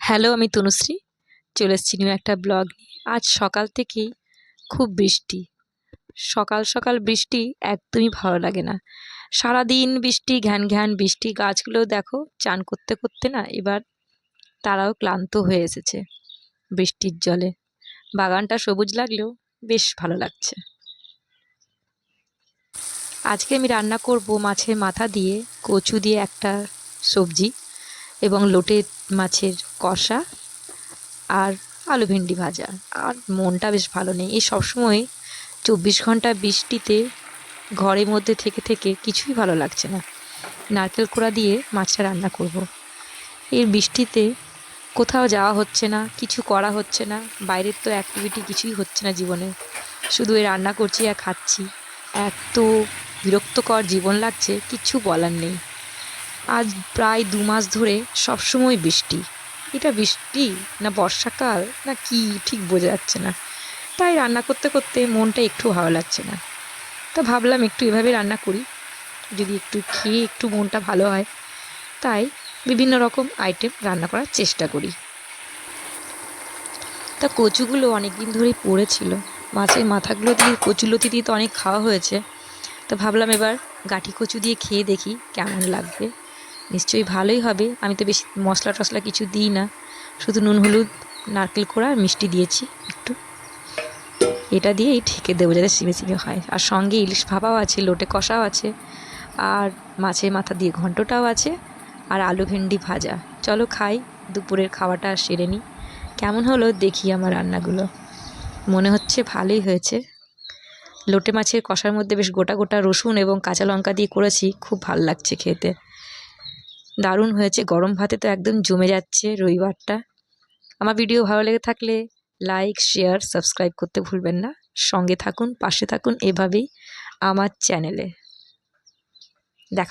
Hello, আমি তনুশ্রী। চলে এসেছি নিউ একটা ব্লগ আজ সকাল থেকেই খুব বৃষ্টি। সকাল সকাল বৃষ্টি একদমই ভালো লাগে না। সারাদিন বৃষ্টি, ঘ্যান ঘ্যান বৃষ্টি গাছগুলো দেখো চান করতে করতে না এবার তারাও ক্লান্ত হয়ে এসেছে বৃষ্টির জলে। বাগানটা সবুজ লাগলেও বেশ ভালো লাগছে। আজকে আমি রান্না করব মাছের মাথা দিয়ে কচু দিয়ে একটা সবজি। এবং লোটে মাছের কষা আর আলু ভেন্ডি ভাজা। আর মনটা বেশ ভালো নেই। এই সবসময় চব্বিশ ঘণ্টা বৃষ্টিতে ঘরের মধ্যে থেকে থেকে কিছুই ভালো লাগছে না। নারকেল কোড়া দিয়ে মাছটা রান্না করব। এর বৃষ্টিতে কোথাও যাওয়া হচ্ছে না, কিছু করা হচ্ছে না, বাইরের তো অ্যাক্টিভিটি কিছুই হচ্ছে না জীবনে। শুধু এ রান্না করছি আর খাচ্ছি। এত বিরক্তকর জীবন লাগছে কিচ্ছু বলার নেই। আজ প্রায় দু মাস ধরে সবসময় বৃষ্টি। এটা বৃষ্টি না বর্ষাকাল না কি ঠিক বোঝা যাচ্ছে না। তাই রান্না করতে করতে মনটা একটু ভালো লাগছে না। তা ভাবলাম একটু এভাবে রান্না করি। যদি একটু খেয়ে একটু মনটা ভালো হয়, তাই বিভিন্ন রকম আইটেম রান্না করার চেষ্টা করি। তা কচুগুলো অনেক দিন ধরেই পড়েছিল। মাছের মাথাগুলো দিয়ে কচুলতি দিয়ে তো অনেক খাওয়া হয়েছে। তো ভাবলাম এবার গাঠি কচু দিয়ে খেয়ে দেখি কেমন লাগবে। নিশ্চয়ই ভালোই হবে। আমি তো বেশি মশলা টশলা কিছু দিই না। শুধু নুন, হলুদ, নারকেল কোড়া আর মিষ্টি দিয়েছি একটু। এটা দিয়েই ঠেকে দেবো যাতে সিমে সিমে হয়। আর সঙ্গে ইলিশ ভাপাও আছে, লোটে কষাও আছে। আর মাছের মাথা দিয়ে ঘন্টটাও আছে। আর আলু ভেন্ডি ভাজা। চলো খাই, দুপুরের খাওয়াটা আর সেরে নিই। কেমন হলো দেখি আমার রান্নাগুলো। মনে হচ্ছে ভালোই হয়েছে। লোটে মাছের কষার মধ্যে বেশ গোটা গোটা রসুন এবং কাঁচা লঙ্কা দিয়ে করেছি। খুব ভালো লাগছে খেতে। দারুণ হয়েছে। গরম ভাতে তো একদম জমে যাচ্ছে রবিবারটা। আমার ভিডিও ভালো লেগে থাকলে লাইক শেয়ার সাবস্ক্রাইব করতে ভুলবেন না। সঙ্গে থাকুন, পাশে থাকুন এভাবেই আমার চ্যানেলে দেখা